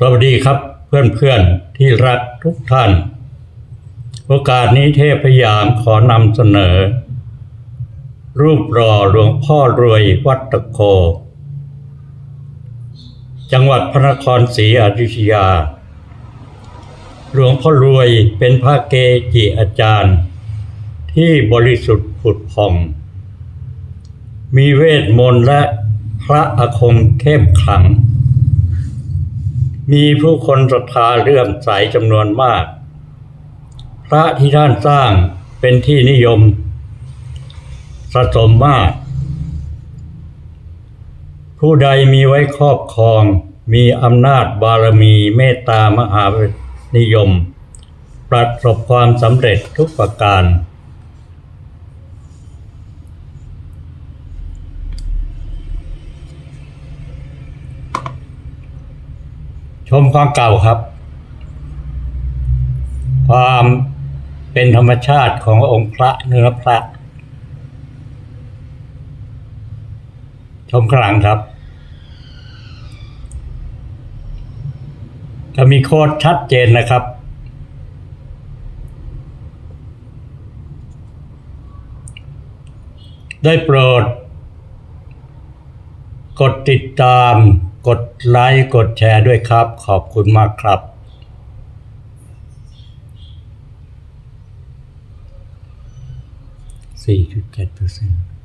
สวัสดีครับเพื่อนๆที่รักทุกท่าน โอกาสนี้เทพพยามขอนำเสนอ รูปรอหลวงพ่อรวยวัดตะโกจังหวัดพระนครศรีอยุธยา หลวงพ่อรวยเป็นพระเกจิอาจารย์ ที่บริสุทธิ์ผุดผ่อง มีเวทมนต์และพระอาคมเข้มขลัง มีผู้คนศรัทธาเลื่อมใสจำนวนมาก พระที่ท่านสร้างเป็นที่นิยมสะสมมาก ผู้ใดมีไว้ครอบครอง มีอำนาจบารมีเมตตามหานิยม ประสบความสำเร็จทุกประการ ชมความเก่าครับ ความเป็นธรรมชาติขององค์พระเนื้อพระ ชมข้างหลังครับ จะมีโค้ดชัดเจนนะครับได้โปรด กดติดตาม กดไลค์กดแชร์ด้วยครับ ขอบคุณมากครับ4.7%